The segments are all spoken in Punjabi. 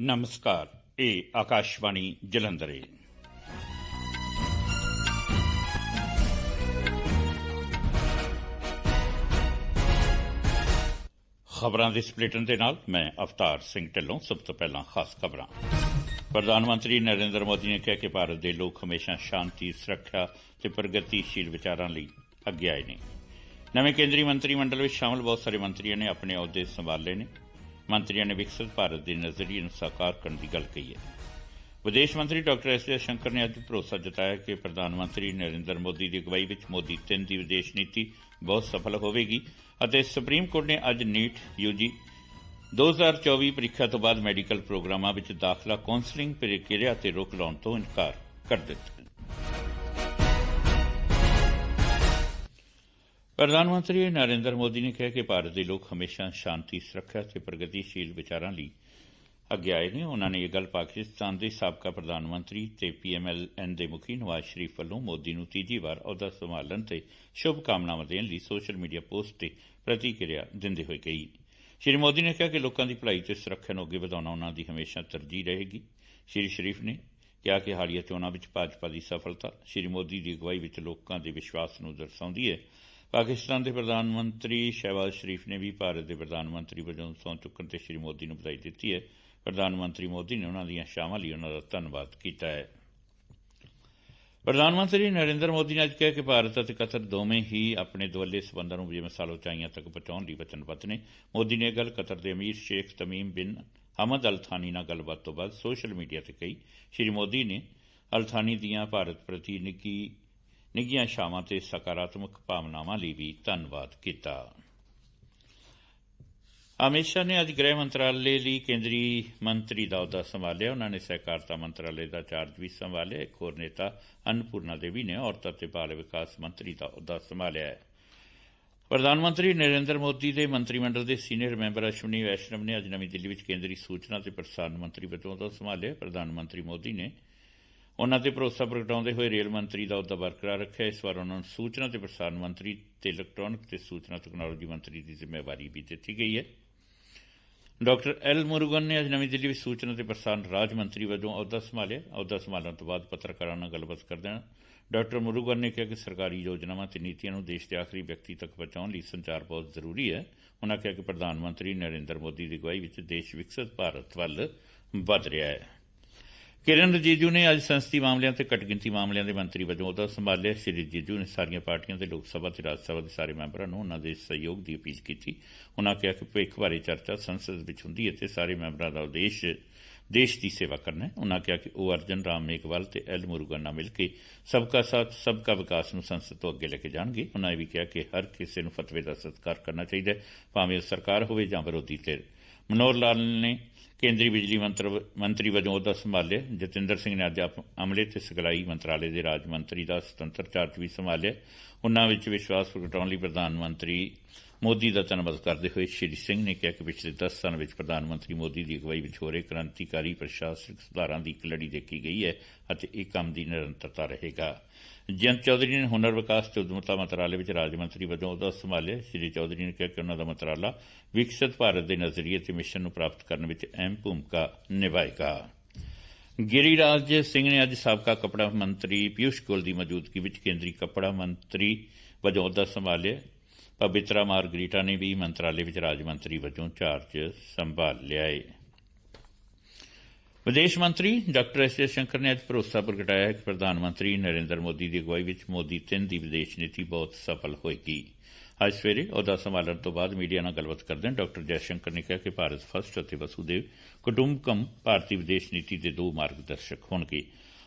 ਨਮਸਕਾਰ ਇਹ ਆਕਾਸ਼ਵਾਣੀ ਜਲੰਧਰ ਖਬਰਾਂ ਦੇ ਸਪਲੇਟਨ ਦੇ ਨਾਲ ਮੈਂ ਅਵਤਾਰ ਸਿੰਘ ਢਿੱਲੋਂ ਸਭ ਤੋਂ ਪਹਿਲਾਂ ਖਾਸ ਖਬਰਾਂ ਪ੍ਰਧਾਨ ਮੰਤਰੀ ਨਰਿੰਦਰ ਮੋਦੀ ਨੇ ਕਿਹਾ ਕਿ ਭਾਰਤ ਦੇ ਲੋਕ ਹਮੇਸ਼ਾ ਸ਼ਾਂਤੀ ਸੁਰੱਖਿਆ ਤੇ ਪ੍ਰਗਤੀਸ਼ੀਲ ਵਿਚਾਰਾਂ ਲਈ ਅੱਗੇ ਆਏ ਨੇ ਨਵੇਂ ਕੇਂਦਰੀ ਮੰਤਰੀ ਮੰਡਲ ਵਿੱਚ ਸ਼ਾਮਲ ਬਹੁਤ ਸਾਰੇ ਮੰਤਰੀਆਂ ਨੇ ਆਪਣੇ ਅਹੁਦੇ ਸੰਭਾਲੇ ਨੇ ਮੰਤਰੀਆਂ ਨੇ ਵਿਕਸਿਤ ਭਾਰਤ ਦੇ ਨਜ਼ਰੀਏ ਨੂੰ ਸਾਕਾਰ ਕਰਨ ਦੀ ਗੱਲ ਕਹੀ ਹੈ। ਵਿਦੇਸ਼ ਮੰਤਰੀ ਡਾਕਟਰ ਐਸ ਜੇ ਸ਼ੰਕਰ ਨੇ ਅੱਜ ਭਰੋਸਾ ਜਤਾਇਆ ਕਿ ਪ੍ਰਧਾਨ ਮੰਤਰੀ ਨਰਿੰਦਰ ਮੋਦੀ ਦੀ ਅਗਵਾਈ ਵਿੱਚ ਮੋਦੀ 3 ਦੀ ਵਿਦੇਸ਼ ਨੀਤੀ ਬਹੁਤ ਸਫਲ ਹੋਵੇਗੀ ਅਤੇ ਸੁਪਰੀਮ ਕੋਰਟ ਨੇ ਅੱਜ ਨੀਟ, ਯੂਜੀ 2024 ਪ੍ਰੀਖਿਆ ਤੋਂ ਬਾਅਦ ਮੈਡੀਕਲ ਪ੍ਰੋਗਰਾਮਾਂ ਵਿੱਚ ਦਾਖਲਾ ਕਾਉਂਸਲਿੰਗ ਪ੍ਰਕਿਰਿਆ ਤੇ ਰੋਕ ਲਾਉਣ ਤੋਂ ਇਨਕਾਰ ਕਰ ਦਿੱਤਾ। ਪ੍ਰਧਾਨ ਮੰਤਰੀ ਨਰਿੰਦਰ ਮੋਦੀ ਨੇ ਕਿਹਾ ਕਿ ਭਾਰਤ ਦੇ ਲੋਕ ਹਮੇਸ਼ਾ ਸ਼ਾਂਤੀ, ਸੁਰੱਖਿਆ ਤੇ ਪ੍ਰਗਤੀਸ਼ੀਲ ਵਿਚਾਰਾਂ ਲਈ ਅੱਗੇ ਆਏ ਨੇ। ਉਨ੍ਹਾਂ ਨੇ ਇਹ ਗੱਲ ਪਾਕਿਸਤਾਨ ਦੇ ਸਾਬਕਾ ਪ੍ਰਧਾਨ ਮੰਤਰੀ ਤੇ ਪੀਐਮਐਲਐਨ ਦੇ ਮੁਖੀ ਨਵਾਜ਼ ਸ਼ਰੀਫ ਵੱਲੋਂ ਮੋਦੀ ਨੂੰ ਤੀਜੀ ਵਾਰ ਅਹੁਦਾ ਸੰਭਾਲਣ ਤੇ ਸ਼ੁਭ ਕਾਮਨਾਵਾਂ ਦੇਣ ਲਈ ਸੋਸ਼ਲ ਮੀਡੀਆ ਪੋਸਟ ਤੇ ਪ੍ਰਤੀਕਿਰਿਆ ਦਿੰਦੇ ਹੋਏ ਕਹੀ। ਸ਼੍ਰੀ ਮੋਦੀ ਨੇ ਕਿਹਾ ਕਿ ਲੋਕਾਂ ਦੀ ਭਲਾਈ ਤੇ ਸੁਰੱਖਿਆ ਨੂੰ ਅੱਗੇ ਵਧਾਉਣਾ ਉਨ੍ਹਾਂ ਦੀ ਹਮੇਸ਼ਾ ਤਰਜੀਹ ਰਹੇਗੀ। ਸ਼੍ਰੀ ਸ਼ਰੀਫ ਨੇ ਕਿਹਾ ਕਿ ਹਾਲੀਆ ਚੋਣਾਂ ਵਿੱਚ ਭਾਜਪਾ ਦੀ ਸਫਲਤਾ ਸ਼੍ਰੀ ਮੋਦੀ ਦੀ ਅਗਵਾਈ ਵਿੱਚ ਲੋਕਾਂ ਦੇ ਵਿਸ਼ਵਾਸ ਨੂੰ ਦਰਸਾਉਂਦੀ ਹੈ। ਪਾਕਿਸਤਾਨ ਦੇ ਪ੍ਰਧਾਨ ਮੰਤਰੀ ਸ਼ਹਿਬਾਜ਼ ਸ਼ਰੀਫ ਨੇ ਵੀ ਭਾਰਤ ਦੇ ਪ੍ਰਧਾਨ ਮੰਤਰੀ ਵਜੋਂ ਸਹੁੰ ਚੁੱਕਣ ਤੇ ਸ਼੍ਰੀ ਮੋਦੀ ਨੂੰ ਵਧਾਈ ਦਿੱਤੀ ਹੈ ਪ੍ਰਧਾਨ ਮੰਤਰੀ ਮੋਦੀ ਨੇ ਉਨ੍ਹਾਂ ਦੀਆਂ ਸ਼ਾਮਾਂ ਲਈ ਉਨ੍ਹਾਂ ਦਾ ਧੰਨਵਾਦ ਕੀਤਾ ਹੈ ਪ੍ਰਧਾਨ ਮੰਤਰੀ ਨਰਿੰਦਰ ਮੋਦੀ ਨੇ ਅੱਜ ਕਿਹਾ ਕਿ ਭਾਰਤ ਅਤੇ ਕਤਰ ਦੋਵੇਂ ਹੀ ਆਪਣੇ ਦੁਵੱਲੇ ਸਬੰਧਾਂ ਨੂੰ ਬੇਮਿਸਾਲ ਉਚਾਈਆਂ ਤੱਕ ਪਹੁੰਚਾਉਣ ਲਈ ਵਚਨਬੱਧ ਨੇ ਮੋਦੀ ਨੇ ਇਹ ਗੱਲ ਕਤਰ ਦੇ ਅਮੀਰ ਸ਼ੇਖ ਤਮੀਮ ਬਿਨ ਹਮਦ ਅਲ ਥਾਨੀ ਨਾਲ ਗੱਲਬਾਤ ਤੋਂ ਬਾਅਦ ਸੋਸ਼ਲ ਮੀਡੀਆ ਤੇ ਕਹੀ ਸ਼੍ਰੀ ਮੋਦੀ ਨੇ ਅਲ ਥਾਨੀ ਦੀਆਂ ਭਾਰਤ ਪ੍ਰਤੀ ਨਿੱਗੀ ਨਿੱਘੀਆਂ ਛਾਵਾਂ ਤੇ ਸਕਾਰਾਤਮਕ ਭਾਵਨਾਵਾਂ ਲਈ ਵੀ ਧੰਨਵਾਦ ਕੀਤਾ। ਅਮਿਤ ਸ਼ਾਹ ਨੇ ਅੱਜ ਗ੍ਰਹਿ ਮੰਤਰਾਲੇ ਲਈ ਕੇਂਦਰੀ ਮੰਤਰੀ ਦਾ ਅਹੁਦਾ ਸੰਭਾਲਿਆ। ਉਹਨਾਂ ਨੇ ਸਹਿਕਾਰਤਾ ਮੰਤਰਾਲੇ ਦਾ ਚਾਰਜ ਵੀ ਸੰਭਾਲਿਆ। ਇੱਕ ਹੋਰ ਨੇਤਾ ਅਨਪੂਰਨਾ ਦੇਵੀ ਨੇ ਔਰਤਾਂ ਤੇ ਬਾਲ ਵਿਕਾਸ ਮੰਤਰੀ ਦਾ ਅਹੁਦਾ ਸੰਭਾਲਿਆ ਹੈ। ਪ੍ਰਧਾਨ ਮੰਤਰੀ ਨਰਿੰਦਰ ਮੋਦੀ ਦੇ ਮੰਤਰੀ ਮੰਡਲ ਦੇ ਸੀਨੀਅਰ ਮੈਂਬਰ ਅਸ਼ਵਨੀ ਵੈਸ਼ਨਵ ਨੇ ਅੱਜ ਨਵੀਂ ਦਿੱਲੀ ਵਿੱਚ ਕੇਂਦਰੀ ਸੂਚਨਾ ਤੇ ਪ੍ਰਸਾਰਣ ਮੰਤਰੀ ਵਜੋਂ ਅਹੁਦਾ ਸੰਭਾਲਿਆ। ਪ੍ਰਧਾਨ ਮੰਤਰੀ ਮੋਦੀ ਨੇ ਉਨ੍ਹਾਂ ਤੇ ਭਰੋਸਾ ਪ੍ਰਗਟਾਉਂਦੇ ਹੋਏ ਰੇਲ ਮੰਤਰੀ ਦਾ ਅਹੁਦਾ ਬਰਕਰਾਰ ਰੱਖਿਆ। ਇਸ ਵਾਰ ਉਨ੍ਹਾਂ ਨੂੰ ਸੂਚਨਾ ਤੇ ਪ੍ਰਸਾਰਣ ਮੰਤਰੀ ਤੇ ਇਲੈਕਟ੍ਰੋਨਿਕ ਤੇ ਸੂਚਨਾ ਤਕਨਾਲੋਜੀ ਮੰਤਰੀ ਦੀ ਜ਼ਿੰਮੇਵਾਰੀ ਵੀ ਦਿੱਤੀ ਗਈ ਹੈ। ਡਾਕਟਰ ਐਲ ਮੁਰੂਗਨ ਨੇ ਅੱਜ ਨਵੀਂ ਦਿੱਲੀ ਵਿੱਚ ਸੂਚਨਾ ਤੇ ਪ੍ਰਸਾਰਣ ਰਾਜ ਮੰਤਰੀ ਵਜੋਂ ਅਹੁਦਾ ਸੰਭਾਲਿਆ। ਅਹੁਦਾ ਸੰਭਾਲਣ ਤੋਂ ਬਾਅਦ ਪੱਤਰਕਾਰਾਂ ਨਾਲ ਗੱਲਬਾਤ ਕਰਦਿਆਂ ਡਾਕਟਰ ਮੁਰੂਗਨ ਨੇ ਕਿਹਾ ਕਿ ਸਰਕਾਰੀ ਯੋਜਨਾਵਾਂ ਤੇ ਨੀਤੀਆਂ ਨੂੰ ਦੇਸ਼ ਦੇ ਆਖਰੀ ਵਿਅਕਤੀ ਤੱਕ ਪਹੁੰਚਾਉਣ ਲਈ ਸੰਚਾਰ ਬਹੁਤ ਜ਼ਰੂਰੀ ਹੈ। ਉਨ੍ਹਾਂ ਕਿਹਾ ਕਿ ਪ੍ਰਧਾਨ ਮੰਤਰੀ ਨਰਿੰਦਰ ਮੋਦੀ ਦੀ ਅਗਵਾਈ ਵਿੱਚ ਦੇਸ਼ ਵਿਕਸਿਤ ਭਾਰਤ ਵੱਲ ਵਧ ਰਿਹਾ ਹੈ। ਕਿਰਨ ਰਜੀਜੂ ਨੇ ਅੱਜ ਸੰਸਦੀ ਮਾਮਲਿਆਂ ਤੇ ਘੱਟ ਗਿਣਤੀ ਮਾਮਲਿਆਂ ਦੇ ਮੰਤਰੀ ਵਜੋਂ ਅਹੁਦਾ ਸੰਭਾਲਿਆ। ਸ਼੍ਰੀ ਰਜੀਜੂ ਨੇ ਸਾਰੀਆਂ ਪਾਰਟੀਆਂ ਦੇ ਲੋਕ ਸਭਾ ਤੇ ਰਾਜ ਸਭਾ ਦੇ ਸਾਰੇ ਮੈਂਬਰਾਂ ਨੂੰ ਉਨ੍ਹਾਂ ਦੇ ਸਹਿਯੋਗ ਦੀ ਅਪੀਲ ਕੀਤੀ। ਉਨ੍ਹਾਂ ਕਿਹਾ ਕਿ ਭਵਿੱਖ ਬਾਰੇ ਚਰਚਾ ਸੰਸਦ ਵਿੱਚ ਹੁੰਦੀ ਹੈ ਤੇ ਸਾਰੇ ਮੈਂਬਰਾਂ ਦਾ ਉਦੇਸ਼ ਦੇਸ਼ ਦੀ ਸੇਵਾ ਕਰਨਾ ਹੈ। ਉਨ੍ਹਾਂ ਕਿਹਾ ਕਿ ਉਹ ਅਰਜਨ ਰਾਮ ਮੇਘਵਾਲ ਤੇ ਐਲ ਮੁਰੂਗਨ ਨਾਲ ਮਿਲ ਕੇ ਸਬਕਾ ਸਾਥ, ਸਬਕਾ ਵਿਕਾਸ ਨੂੰ ਸੰਸਦ ਤੋਂ ਅੱਗੇ ਲੈ ਕੇ ਜਾਣਗੇ। ਉਨ੍ਹਾਂ ਇਹ ਵੀ ਕਿਹਾ ਕਿ ਹਰ ਕਿਸੇ ਨੂੰ ਫਤਵੇ ਦਾ ਸਤਿਕਾਰ ਕਰਨਾ ਚਾਹੀਦਾ ਹੈ, ਭਾਵੇਂ ਸਰਕਾਰ ਹੋਵੇ ਜਾਂ ਵਿਰੋਧੀ ਧਿਰ। ਮਨੋਹਰ ਲਾਲ ਨੇ ਕੇਂਦਰੀ ਬਿਜਲੀ ਮੰਤਰੀ ਵਜੋਂ ਅਹੁਦਾ ਸੰਭਾਲਿਆ। ਜਤਿੰਦਰ ਸਿੰਘ ਨੇ ਅੱਜ ਅਮਲੇ ਤੇ ਸਿਖਲਾਈ ਮੰਤਰਾਲੇ ਦੇ ਰਾਜ ਮੰਤਰੀ ਦਾ ਸੁਤੰਤਰ ਚਾਰਜ ਵੀ ਸੰਭਾਲਿਆ। ਉਨ੍ਹਾਂ ਵਿੱਚ ਵਿਸ਼ਵਾਸ ਪ੍ਰਗਟਾਉਣ ਲਈ ਪ੍ਰਧਾਨ ਮੰਤਰੀ ਮੋਦੀ ਦਾ ਧੰਨਵਾਦ ਕਰਦੇ ਹੋਏ ਸ਼੍ਰੀ ਸਿੰਘ ਨੇ ਕਿਹਾ ਕਿ ਪਿਛਲੇ 10 ਸਾਲਾਂ ਵਿੱਚ ਪ੍ਰਧਾਨ ਮੰਤਰੀ ਮੋਦੀ ਦੀ ਅਗਵਾਈ ਵਿੱਚ ਹੋ ਰਹੇ ਕ੍ਰਾਂਤੀਕਾਰੀ ਪ੍ਰਸ਼ਾਸਨਿਕ ਸੁਧਾਰਾਂ ਦੀ ਇੱਕ ਲੜੀ ਦੇਖੀ ਗਈ ਹੈ ਅਤੇ ਇਹ ਕੰਮ ਦੀ ਨਿਰੰਤਰਤਾ ਰਹੇਗਾ। ਜਯੰਤ ਚੌਧਰੀ ਨੇ ਹੁਨਰ ਵਿਕਾਸ ਤੇ ਉਦਮਤਾ ਮੰਤਰਾਲੇ ਵਿੱਚ ਰਾਜ ਮੰਤਰੀ ਵਜੋਂ ਅਹੁਦਾ ਸੰਭਾਲਿਆ। ਸ਼੍ਰੀ ਚੌਧਰੀ ਨੇ ਕਿਹਾ ਕਿ ਉਹਨਾਂ ਦਾ ਮੰਤਰਾਲਾ ਵਿਕਸਿਤ ਭਾਰਤ ਦੇ ਨਜ਼ਰੀਏ ਤੇ ਮਿਸ਼ਨ ਨੂੰ ਪ੍ਰਾਪਤ ਕਰਨ ਵਿੱਚ ਅਹਿਮ ਭੂਮਿਕਾ ਨਿਭਾਏਗਾ। ਗਿਰੀਰਾਜ ਸਿੰਘ ਨੇ ਅੱਜ ਸਾਬਕਾ ਕਪੜਾ ਮੰਤਰੀ ਪਿਊਸ਼ ਗੋਲ ਦੀ ਮੌਜੂਦਗੀ ਵਿੱਚ ਕੇਂਦਰੀ ਕਪੜਾ ਮੰਤਰੀ ਵਜੋਂ ਅਹੁਦਾ ਸੰਭਾਲਿਆ। ਪਵਿਤਰਾ ਮਾਰਗਰੀਟਾ ਨੇ ਵੀ ਮੰਤਰਾਲੇ ਵਿੱਚ ਰਾਜ ਮੰਤਰੀ ਵਜੋਂ ਚਾਰਜ ਸੰਭਾਲ ਲਿਆ ਹੈ ਵਿਦੇਸ਼ ਮੰਤਰੀ ਡਾਕਟਰ ਐਸ ਸ਼ੰਕਰ ਨੇ ਅੱਜ ਭਰੋਸਾ ਪ੍ਰਗਟਾਇਆ ਕਿ ਪ੍ਰਧਾਨ ਮੰਤਰੀ ਨਰਿੰਦਰ ਮੋਦੀ ਦੀ ਅਗਵਾਈ ਵਿੱਚ ਮੋਦੀ 3 ਦੀ ਵਿਦੇਸ਼ ਨੀਤੀ ਬਹੁਤ ਸਫਲ ਹੋਏਗੀ। ਅੱਜ ਸਵੇਰੇ ਅਹੁਦਾ ਸੰਭਾਲਣ ਤੋਂ ਬਾਅਦ ਮੀਡੀਆ ਨਾਲ ਗੱਲਬਾਤ ਕਰਦਿਆਂ ਡਾਕਟਰ ਜੈਸ਼ੰਕਰ ਨੇ ਕਿਹਾ ਕਿ ਭਾਰਤ ਫਸਟ ਅਤੇ ਵਸੂਦੇਵ ਕੁਟੁੰਬਕਮ ਭਾਰਤੀ ਵਿਦੇਸ਼ ਨੀਤੀ ਦੇ ਦੋ ਮਾਰਗਦਰਸ਼ਕ ਹੋਣਗੇ।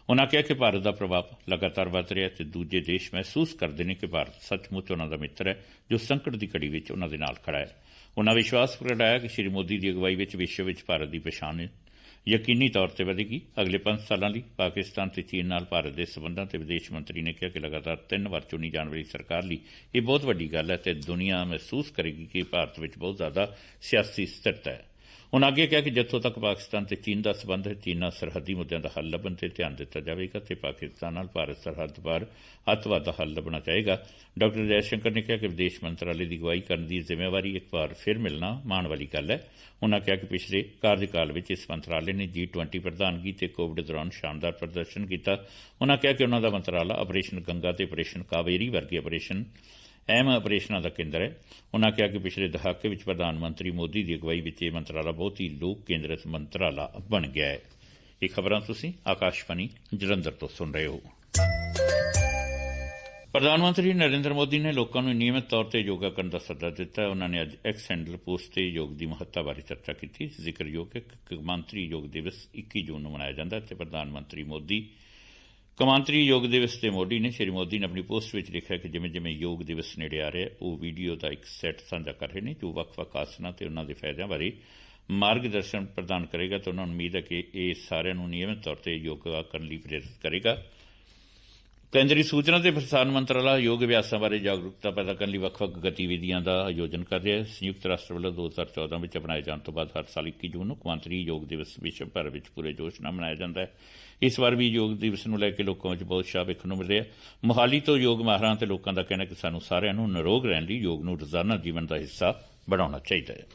ਉਨ੍ਹਾਂ ਕਿਹਾ ਕਿ ਭਾਰਤ ਦਾ ਪ੍ਰਭਾਵ ਲਗਾਤਾਰ ਵਧ ਰਿਹਾ ਤੇ ਦੂਜੇ ਦੇਸ਼ ਮਹਿਸੂਸ ਕਰਦੇ ਨੇ ਕਿ ਭਾਰਤ ਸੱਚਮੁੱਚ ਉਨ੍ਹਾਂ ਦਾ ਮਿੱਤਰ ਹੈ, ਜੋ ਸੰਕਟ ਦੀ ਘੜੀ ਵਿੱਚ ਉਨ੍ਹਾਂ ਦੇ ਨਾਲ ਖੜਾ ਹੈ। ਉਨ੍ਹਾਂ ਵਿਸ਼ਵਾਸ ਪ੍ਰਗਟਾਇਆ ਕਿ ਸ਼੍ਰੀ ਮੋਦੀ ਦੀ ਅਗਵਾਈ ਵਿੱਚ ਵਿਸ਼ਵ ਵਿੱਚ ਭਾਰਤ ਦੀ ਪਛਾਣ ਯਕੀਨੀ ਤੌਰ ਤੇ ਵਧੇਗੀ। ਅਗਲੇ 5 ਸਾਲਾਂ ਲਈ ਪਾਕਿਸਤਾਨ ਤੇ ਚੀਨ ਨਾਲ ਭਾਰਤ ਦੇ ਸਬੰਧਾਂ ਤੇ ਵਿਦੇਸ਼ ਮੰਤਰੀ ਨੇ ਕਿਹਾ ਕਿ ਲਗਾਤਾਰ ਤਿੰਨ ਵਾਰ ਚੁਣੀ ਜਾਣ ਵਾਲੀ ਸਰਕਾਰ ਲਈ ਇਹ ਬਹੁਤ ਵੱਡੀ ਗੱਲ ਹੈ ਤੇ ਦੁਨੀਆ ਮਹਿਸੂਸ ਕਰੇਗੀ ਕਿ ਭਾਰਤ ਵਿੱਚ ਬਹੁਤ ਜ਼ਿਆਦਾ ਸਿਆਸੀ ਸਥਿਰਤਾ ਹੈ। ਉਨ੍ਹਾਂ ਅੱਗੇ ਕਿਹਾ ਕਿ ਜਿੱਥੋਂ ਤੱਕ ਪਾਕਿਸਤਾਨ ਤੇ ਚੀਨ ਦਾ ਸਬੰਧ ਹੈ, ਚੀਨ ਨਾਲ ਸਰਹੱਦੀ ਮੁੱਦਿਆਂ ਦਾ ਹੱਲ ਲੱਭਣ ਤੇ ਧਿਆਨ ਦਿੱਤਾ ਜਾਵੇਗਾ ਤੇ ਪਾਕਿਸਤਾਨ ਨਾਲ ਭਾਰਤ ਸਰਹੱਦ ਪਾਰ ਅੱਤਵਾਦ ਦਾ ਹੱਲ ਲੱਭਣਾ ਚਾਹੇਗਾ। ਡਾਕਟਰ ਜੈਸ਼ੰਕਰ ਨੇ ਕਿਹਾ ਕਿ ਵਿਦੇਸ਼ ਮੰਤਰਾਲੇ ਦੀ ਅਗਵਾਈ ਕਰਨ ਦੀ ਜ਼ਿੰਮੇਵਾਰੀ ਇੱਕ ਵਾਰ ਫਿਰ ਮਿਲਣਾ ਮਾਣ ਵਾਲੀ ਗੱਲ ਹੈ। ਉਨ੍ਹਾਂ ਕਿਹਾ ਕਿ ਪਿਛਲੇ ਕਾਰਜਕਾਲ ਵਿੱਚ ਇਸ ਮੰਤਰਾਲੇ ਨੇ ਜੀ20 ਪ੍ਰਧਾਨਗੀ ਤੇ ਕੋਵਿਡ ਦੌਰਾਨ ਸ਼ਾਨਦਾਰ ਪ੍ਰਦਰਸ਼ਨ ਕੀਤਾ। ਉਨ੍ਹਾਂ ਕਿਹਾ ਕਿ ਉਨ੍ਹਾਂ ਦਾ ਮੰਤਰਾਲਾ ਆਪਰੇਸ਼ਨ ਗੰਗਾ ਤੇ ਆਪਰੇਸ਼ਨ ਕਾਵੇਰੀ ਵਰਗੇ ਆਪਰੇਸ਼ਨ ਅਹਿਮ ਆਪਰੇਸ਼ਨਾਂ ਦਾ ਕੇਂਦਰ ਹੈ। ਉਨ੍ਹਾਂ ਕਿਹਾ ਕਿ ਪਿਛਲੇ ਦਹਾਕੇ ਵਿੱਚ ਪ੍ਰਧਾਨ ਮੰਤਰੀ ਮੋਦੀ ਦੀ ਅਗਵਾਈ ਵਿੱਚ ਇਹ ਮੰਤਰਾਲਾ ਬਹੁਤ ਹੀ ਲੋਕ ਕੇਂਦਰਿਤ ਮੰਤਰਾਲਾ ਬਣ ਗਿਆ ਹੈ। ਇਹ ਖਬਰਾਂ ਤੁਸੀਂ ਆਕਾਸ਼ਵਾਣੀ ਜਲੰਧਰ ਤੋਂ ਸੁਣ ਰਹੇ ਹੋ। ਪ੍ਰਧਾਨ ਮੰਤਰੀ ਨਰਿੰਦਰ ਮੋਦੀ ਨੇ ਲੋਕਾਂ ਨੂੰ ਨਿਯਮਿਤ ਤੌਰ ਤੇ ਯੋਗਾ ਕਰਨ ਦਾ ਸੱਦਾ ਦਿੱਤਾ। ਹੈ ਉਹਨਾਂ ਨੇ ਅੱਜ ਐਕਸ ਹੈਂਡਲ ਪੋਸਟ ਤੇ ਯੋਗ ਦੀ ਮਹੱਤਤਾ ਬਾਰੇ ਚਰਚਾ ਕੀਤੀ। ਜ਼ਿਕਰਯੋਗ ਹੈ ਕਿ ਕੌਮਾਂਤਰੀ ਯੋਗ ਦਿਵਸ 21 ਜੂਨ ਨੂੰ ਮਨਾਇਆ ਜਾਂਦਾ ਹੈ ਤੇ ਪ੍ਰਧਾਨ ਮੰਤਰੀ ਮੋਦੀ ਕੌਮਾਂਤਰੀ ਯੋਗ ਦਿਵਸ ਤੇ ਮੋਦੀ ਨੇ ਸ਼੍ਰੀ ਮੋਦੀ ਨੇ ਆਪਣੀ ਪੋਸਟ ਵਿੱਚ ਲਿਖਿਆ ਕਿ ਜਿਵੇਂ ਜਿਵੇਂ ਯੋਗ ਦਿਵਸ ਨੇੜੇ ਆ ਰਿਹਾ, ਉਹ ਵੀਡੀਓ ਦਾ ਇੱਕ ਸੈੱਟ ਸਾਂਝਾ ਕਰ ਰਹੇ ਨੇ ਜੋ ਵੱਖ-ਵੱਖ ਆਸਨਾਂ ਤੇ ਉਹਨਾਂ ਦੇ ਫਾਇਦਿਆਂ ਬਾਰੇ ਮਾਰਗਦਰਸ਼ਨ ਪ੍ਰਦਾਨ ਕਰੇਗਾ ਤੇ ਉਹਨਾਂ ਨੂੰ ਉਮੀਦ ਹੈ ਕਿ ਇਹ ਸਾਰਿਆਂ ਨੂੰ ਨਿਯਮਿਤ ਤੌਰ ਤੇ ਯੋਗਾ ਕਰਨ ਲਈ ਪ੍ਰੇਰਿਤ ਕਰੇਗਾ। ਕੇਂਦਰੀ ਸੂਚਨਾ ਤੇ ਪ੍ਰਸਾਰਣ ਮੰਤਰਾਲਾ ਯੋਗ ਅਭਿਆਸਾਂ ਬਾਰੇ ਜਾਗਰੂਕਤਾ ਪੈਦਾ ਕਰਨ ਲਈ ਵੱਖ-ਵੱਖ ਗਤੀਵਿਧੀਆਂ ਦਾ ਆਯੋਜਨ ਕਰ ਰਿਹਾ ਹੈ, ਸੰਯੁਕਤ ਰਾਸ਼ਟਰ ਵੱਲੋਂ 2014 ਵਿੱਚ ਅਪਣਾਏ ਜਾਣ ਤੋਂ ਬਾਅਦ ਹਰ ਸਾਲ 21 ਜੂਨ ਨੂੰ ਕੌਮਾਂਤਰੀ ਯੋਗ ਦਿਵਸ ਵਿਸ਼ਵ ਭਰ ਵਿੱਚ ਪੂਰੇ ਜੋਸ਼ ਨਾਲ ਮਨਾਇਆ ਜਾਂਦਾ ਹੈ। ਇਸ ਵਾਰ ਵੀ ਯੋਗ ਦਿਵਸ ਨੂੰ ਲੈ ਕੇ ਲੋਕਾਂ ਵਿੱਚ ਬਹੁਤ ਉਤਸ਼ਾਹ ਵੇਖਣ ਨੂੰ ਮਿਲ ਰਿਹਾ ਹੈ। ਮੋਹਾਲੀ ਤੋਂ ਯੋਗ ਮਾਹਰਾਂ ਤੇ ਲੋਕਾਂ ਦਾ ਕਹਿਣਾ ਹੈ ਕਿ ਸਾਨੂੰ ਸਾਰਿਆਂ ਨੂੰ ਨਿਰੋਗ ਰਹਿਣ ਲਈ ਯੋਗ ਨੂੰ ਰੋਜ਼ਾਨਾ ਜੀਵਨ ਦਾ ਹਿੱਸਾ ਬਣਾਉਣਾ ਚਾਹੀਦਾ ਹੈ।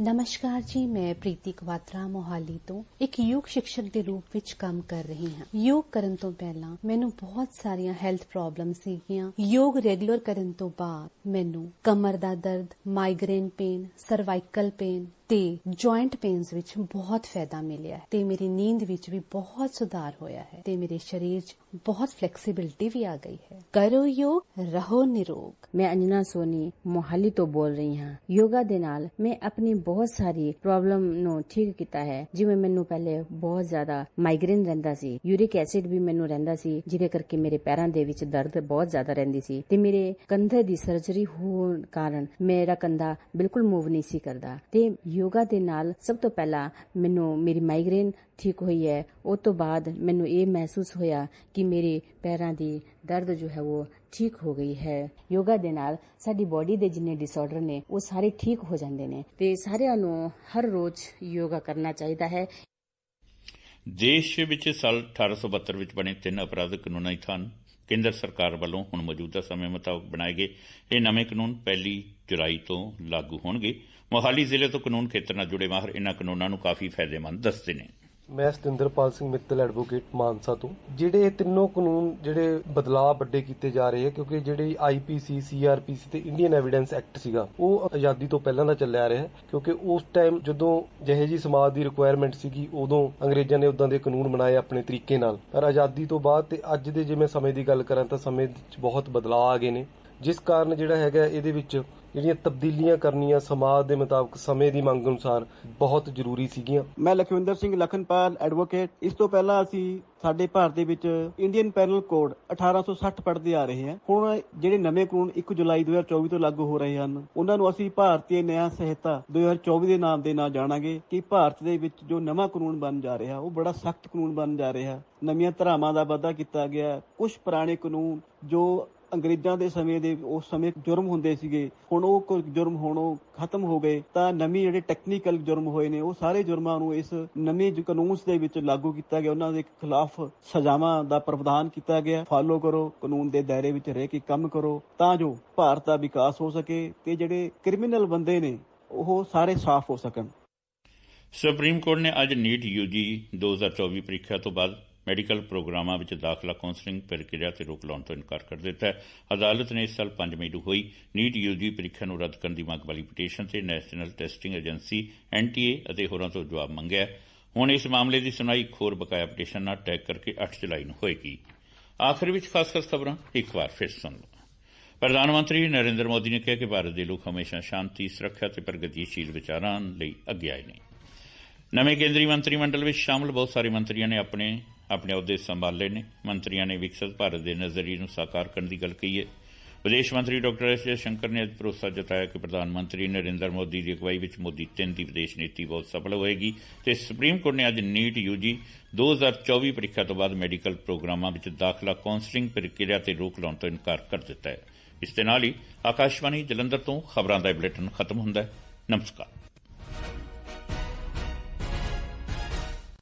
ਨਮਸਕਾਰ ਜੀ, ਮੈਂ ਪ੍ਰੀਤੀ ਕਵਾਤਰਾ, ਮੋਹਾਲੀ ਤੋਂ ਇੱਕ ਯੋਗ ਸਿੱਖਿਅਕ ਦੇ ਰੂਪ ਵਿੱਚ ਕੰਮ ਕਰ ਰਹੀ ਹਾਂ। ਯੋਗ ਕਰਨ ਤੋਂ ਪਹਿਲਾਂ ਮੈਨੂੰ ਬਹੁਤ ਸਾਰੀਆਂ ਹੈਲਥ ਪ੍ਰੋਬਲਮ ਸੀਗੀਆਂ। ਯੋਗ ਰੈਗੂਲਰ ਕਰਨ ਤੋਂ ਬਾਅਦ ਮੈਨੂੰ ਕਮਰ ਦਾ ਦਰਦ ਮਾਈਗ੍ਰੇਨ ਪੇਨ ਸਰਵਾਈਕਲ ਪੇਨ ਤੇ ਜੁਆਇੰਟ ਪੇਨਸ ਵਿੱਚ ਬਹੁਤ ਫਾਇਦਾ ਮਿਲਿਆ ਹੈ ਤੇ ਮੇਰੀ ਨੀਂਦ ਵਿੱਚ ਵੀ ਬਹੁਤ ਸੁਧਾਰ ਹੋਇਆ ਹੈ ਤੇ ਮੇਰੇ ਸਰੀਰ 'ਚ ਬਹੁਤ ਫਲੈਕਸੀਬਿਲਟੀ ਵੀ ਆ ਗਈ ਹੈ। ਕਰੋ ਯੋਗ, ਰਹੋ ਨਿਰੋਗ। ਮੈਂ ਅੰਜਨਾ ਸੋਨੀ ਮੋਹਾਲੀ ਤੋਂ ਬੋਲ ਰਹੀ ਹਾਂ। ਯੋਗਾ ਦੇ ਨਾਲ ਮੈਂ ਆਪਣੀ ਬਹੁਤ ਸਾਰੀ ਪ੍ਰੋਬਲਮ ਨੂੰ ਠੀਕ ਕੀਤਾ ਹੈ। ਜਿਵੇਂ ਮੈਨੂੰ ਪਹਿਲੇ ਬਹੁਤ ਜ਼ਿਆਦਾ ਮਾਈਗ੍ਰੇਨ ਰਹਿੰਦਾ ਸੀ। ਯੂਰਿਕ ਐਸਿਡ ਵੀ ਮੈਨੂੰ ਰਹਿੰਦਾ ਸੀ, ਜਿਹਦੇ ਕਰਕੇ ਮੇਰੇ ਪੈਰਾਂ ਦੇ ਵਿੱਚ ਦਰਦ ਬਹੁਤ ਜ਼ਿਆਦਾ ਰਹਿੰਦੀ ਸੀ। ਤੇ ਮੇਰੇ ਕੰਧੇ ਦੀ ਸਰਜਰੀ ਹੋਣ ਕਾਰਨ ਮੇਰਾ ਕੰਧਾ ਬਿਲਕੁਲ ਮੂਵ ਨਹੀਂ ਸੀ ਕਰਦਾ। ਤੇ ਯੋਗਾ ਦੇ ਨਾਲ ਸਭ ਤੋਂ ਪਹਿਲਾਂ ਮੈਨੂੰ ਮੇਰੀ ਮਾਈਗ੍ਰੇਨ ਠੀਕ ਹੋਈ ਹੈ। ਉਸ ਤੋਂ ਬਾਅਦ ਮੈਨੂੰ ਇਹ ਮਹਿਸੂਸ ਹੋਇਆ ਕਿ ਮੇਰੇ ਪੈਰਾਂ ਦੀ ਦਰਦ ਜੋ ਹੈ ਉਹ ਠੀਕ ਹੋ ਗਈ ਹੈ। ਯੋਗਾ ਦੇ ਨਾਲ ਸਾਡੀ ਬਾਡੀ ਦੇ ਜਿੰਨੇ ਡਿਸਆਰਡਰ ਨੇ, ਉਹ ਸਾਰੇ ਠੀਕ ਹੋ ਜਾਂਦੇ ਨੇ। ਤੇ ਸਾਰਿਆਂ ਨੂੰ ਹਰ ਰੋਜ਼ ਯੋਗਾ ਕਰਨਾ ਚਾਹੀਦਾ ਹੈ। ਦੇਸ਼ ਵਿੱਚ ਸਾਲ 1872 ਵਿੱਚ ਬਣੇ ਤਿੰਨ ਅਪਰਾਧਿਕ ਕਾਨੂੰਨਾਂ ਥਾਨ ਕੇਂਦਰ ਸਰਕਾਰ ਵੱਲੋਂ ਹੁਣ ਮੌਜੂਦਾ ਸਮੇਂ ਮੁਤਾਬਕ ਬਣਾਏ ਗਏ। ਇਹ ਨਵੇਂ ਕਾਨੂੰਨ ਪਹਿਲੀ ਜੁਲਾਈ ਤੋਂ ਲਾਗੂ ਹੋਣਗੇ। ਮੋਹਾਲੀ ਜ਼ਿਲ੍ਹੇ ਤੋਂ ਕਾਨੂੰਨ ਖੇਤਰ ਨਾਲ ਜੁੜੇ ਮਾਹਰ ਇਹਨਾਂ ਕਾਨੂੰਨਾਂ ਨੂੰ ਕਾਫੀ ਫਾਇਦੇਮੰਦ ਦੱਸਦੇ ਨੇ। ਮੈਂ ਸਤਿੰਦਰਪਾਲ ਸਿੰਘ ਮਿੱਤਲ ਐਡਵੋਕੇਟ ਮਾਨਸਾ ਤੋਂ, ਜਿਹੜੇ ਇਹ ਤਿੰਨੋਂ ਕਾਨੂੰਨ ਜਿਹੜੇ ਬਦਲਾਅ ਵੱਡੇ ਕੀਤੇ ਜਾ ਰਹੇ ਆ, ਕਿਉਂਕਿ ਜਿਹੜੀ ਆਈਪੀਸੀ ਸੀਆਰਪੀਸੀ ਤੇ ਇੰਡੀਅਨ ਐਵੀਡੈਂਸ ਐਕਟ ਸੀਗਾ, ਉਹ ਆਜ਼ਾਦੀ ਤੋਂ ਪਹਿਲਾਂ ਦਾ ਚੱਲਿਆ ਰਿਹਾ, ਕਿਉਂਕਿ ਉਸ ਟਾਈਮ ਜਦੋਂ ਜਿਹੇ ਜੀ ਸਮਾਜ ਦੀ ਰਿਕੁਆਇਰਮੈਂਟ ਸੀਗੀ, ਉਦੋਂ ਅੰਗਰੇਜ਼ਾਂ ਨੇ ਉਦਾਂ ਦੇ ਕਾਨੂੰਨ ਬਣਾਏ ਆਪਣੇ ਤਰੀਕੇ ਨਾਲ। ਪਰ ਆਜ਼ਾਦੀ ਤੋਂ ਬਾਅਦ ਤੇ ਅੱਜ ਦੇ ਜੇ ਮੈਂ ਸਮੇਂ ਦੀ ਗੱਲ ਕਰਾਂ ਤਾਂ ਸਮੇਂ 'ਚ ਬਹੁਤ ਬਦਲਾਅ ਆ ਗਏ ਨੇ। ਜਿਸ ਕਾਰਨ ਜਿਹੜਾ ਹੈਗਾ ਇਹਦੇ ਵਿੱਚ ਜਿਹੜੀਆਂ ਤਬਦੀਲੀਆਂ ਕਰਨੀਆਂ ਸਮਾਜ ਦੇ ਮੁਤਾਬਕ ਸਮੇਂ ਦੀ ਮੰਗ ਅਨੁਸਾਰ ਬਹੁਤ ਜ਼ਰੂਰੀ ਸੀਗੀਆਂ। ਮੈਂ ਲਖਵਿੰਦਰ ਸਿੰਘ ਲਖਨਪਾਲ ਐਡਵੋਕੇਟ ਇਸ ਤੋਂ ਪਹਿਲਾਂ ਅਸੀਂ ਸਾਡੇ ਭਾਰਤ ਦੇ ਵਿੱਚ ਇੰਡੀਅਨ ਪੈਨਲ ਕੋਡ 1860 ਪੜ੍ਹਦੇ ਆ ਰਹੇ ਹਾਂ। ਹੁਣ ਜਿਹੜੇ ਨਵੇਂ ਕਾਨੂੰਨ 1 ਜੁਲਾਈ 2024 ਤੋਂ ਲਾਗੂ ਹੋ ਰਹੇ ਹਨ, ਉਹਨਾਂ ਨੂੰ ਅਸੀਂ ਭਾਰਤੀ ਨਿਆਂ ਸੰਹਿਤਾ 2024 ਦੇ ਨਾਮ ਦੇ ਨਾਲ ਜਾਣਾਂਗੇ ਕਿ ਭਾਰਤ ਦੇ ਵਿੱਚ ਜੋ ਨਵਾਂ ਕਾਨੂੰਨ ਬਣ ਜਾ ਰਿਹਾ, ਉਹ ਬੜਾ ਸਖਤ ਕਾਨੂੰਨ ਬਣ ਜਾ ਰਿਹਾ। ਨਵੀਆਂ ਧਾਰਾਵਾਂ ਦਾ ਵਾਧਾ ਕੀਤਾ ਗਿਆ। ਕੁਝ ਪੁਰਾਣੇ ਕਾਨੂੰਨ ਜੋ ਅੰਗਰੇਜ਼ਾਂ ਦੇ ਸਮੇਂ ਦੇ ਉਸ ਸਮੇਂ ਜੁਰਮ ਹੁੰਦੇ ਸੀਗੇ। ਹੁਣ ਉਹ ਜੁਰਮ ਹੁਣ ਉਹ ਖਤਮ ਹੋ ਗਏ ਤਾਂ ਨਵੀਂ ਜਿਹੜੇ ਟੈਕਨੀਕਲ ਜੁਰਮ ਹੋਏ ਨੇ, ਉਹ ਸਾਰੇ ਜੁਰਮਾਂ ਨੂੰ ਇਸ ਨਵੇਂ ਜੋ ਦੇ ਵਿੱਚ ਲਾਗੂ ਕੀਤਾ ਗਿਆ। ਉਹਨਾਂ ਦੇ ਖਿਲਾਫ ਸਜ਼ਾਵਾਂ ਦਾ ਪ੍ਰਵਧਾਨ ਕੀਤਾ ਗਿਆ। ਫਾਲੋ ਕਰੋ, ਕਾਨੂੰਨ ਦੇ ਦਾਇਰੇ ਵਿੱਚ ਰਹਿ ਕੇ ਕੰਮ ਕਰੋ ਤਾਂ ਜੋ ਭਾਰਤ ਦਾ ਵਿਕਾਸ ਹੋ ਸਕੇ ਤੇ ਜਿਹੜੇ ਕ੍ਰਿਮੀਨਲ ਬੰਦੇ ਨੇ, ਉਹ ਸਾਰੇ ਸਾਫ਼ ਹੋ ਸਕਣ। ਸੁਪਰੀਮ ਕੋਰਟ ਨੇ ਅੱਜ ਨੀਟ ਯੂਜੀ 2024 ਪ੍ਰੀਖਿਆ ਤੋਂ ਬਾਅਦ ਮੈਡੀਕਲ ਪ੍ਰੋਗਰਾਮਾਂ ਵਿੱਚ ਦਾਖਲਾ ਕਾਉਂਸਲਿੰਗ ਪ੍ਰਕਿਰਿਆ ਤੇ ਰੋਕ ਲਾਉਣ ਤੋਂ ਇਨਕਾਰ ਕਰ ਦਿੱਤਾ ਹੈ। ਅਦਾਲਤ ਨੇ ਇਸ ਸਾਲ 5 ਮਈ ਨੂੰ ਹੋਈ ਨੀਟ ਯੂਜੀ ਪ੍ਰੀਖਿਆ ਨੂੰ ਰੱਦ ਕਰਨ ਦੀ ਮੰਗ ਵਾਲੀ ਪਟੀਸ਼ਨ ਤੇ ਨੈਸ਼ਨਲ ਟੈਸਟਿੰਗ ਏਜੰਸੀ ਐਨਟੀਏ ਅਤੇ ਹੋਰਾਂ ਤੋਂ ਜਵਾਬ ਮੰਗਿਆ ਹੁਣ ਇਸ ਮਾਮਲੇ ਦੀ ਸੁਣਾਈ ਇੱਕ ਹੋਰ ਬਕਾਇਆ ਪਟੀਸ਼ਨ ਨਾਲ ਟੈਗ ਕਰਕੇ 8 ਜੁਲਾਈ ਨੂੰ ਹੋਏਗੀ। ਆਖਰ ਵਿੱਚ ਖਾਸ-ਖਾਸ ਖਬਰਾਂ, ਇੱਕ ਵਾਰ ਫਿਰ ਸੁਣ ਲਓ। ਪ੍ਰਧਾਨ ਮੰਤਰੀ ਨਰਿੰਦਰ ਮੋਦੀ ਨੇ ਕਿਹਾ ਕਿ ਭਾਰਤ ਦੇ ਲੋਕ ਹਮੇਸ਼ਾ ਸ਼ਾਂਤੀ, ਸੁਰੱਖਿਆ ਤੇ ਪ੍ਰਗਤੀਸ਼ੀਲ ਵਿਚਾਰਾਂ ਲਈ ਅੱਗੇ ਆਏ ਨੇ। ਨਵੇਂ ਕੇਂਦਰੀ ਮੰਤਰੀ ਮੰਡਲ ਵਿੱਚ ਸ਼ਾਮਲ ਬਹੁਤ ਸਾਰੇ ਮੰਤਰੀਆਂ ਨੇ ਆਪਣੇ ਆਪਣੇ ਅਹੁਦੇ ਸੰਭਾਲੇ ਨੇ। ਮੰਤਰੀਆਂ ਨੇ ਵਿਕਸਿਤ ਭਾਰਤ ਦੇ ਨਜ਼ਰੀਏ ਨੂੰ ਸਾਕਾਰ ਕਰਨ ਦੀ ਗੱਲ ਕਹੀ ਹੈ। ਵਿਦੇਸ਼ ਮੰਤਰੀ ਡਾਕਟਰ ਐਸ ਜੈ ਸ਼ੰਕਰ ਨੇ ਅੱਜ ਭਰੋਸਾ ਜਤਾਇਆ ਕਿ ਪ੍ਰਧਾਨ ਮੰਤਰੀ ਨਰਿੰਦਰ ਮੋਦੀ ਦੀ ਅਗਵਾਈ ਵਿੱਚ ਮੋਦੀ ਤਿੰਨ ਦੀ ਵਿਦੇਸ਼ ਨੀਤੀ ਬਹੁਤ ਸਫਲ ਹੋਏਗੀ ਤੇ ਸੁਪਰੀਮ ਕੋਰਟ ਨੇ ਅੱਜ ਨੀਟ ਯੂਜੀ 2024 ਪ੍ਰੀਖਿਆ ਤੋਂ ਬਾਅਦ ਮੈਡੀਕਲ ਪ੍ਰੋਗਰਾਮਾਂ ਵਿੱਚ ਦਾਖਲਾ ਕਾਉਂਸਲਿੰਗ ਪ੍ਰਕਿਰਿਆ ਤੇ ਰੋਕ ਲਾਉਣ ਤੋਂ ਇਨਕਾਰ ਕਰ ਦਿੱਤਾ ਹੈ। ਇਸ ਦੇ ਨਾਲ ਹੀ ਆਕਾਸ਼ਵਾਣੀ ਜਲੰਧਰ ਤੋਂ ਖਬਰਾਂ ਦਾ ਬੁਲੇਟਿਨ ਖਤਮ ਹੁੰਦਾ ਹੈ। ਨਮਸਕਾਰ।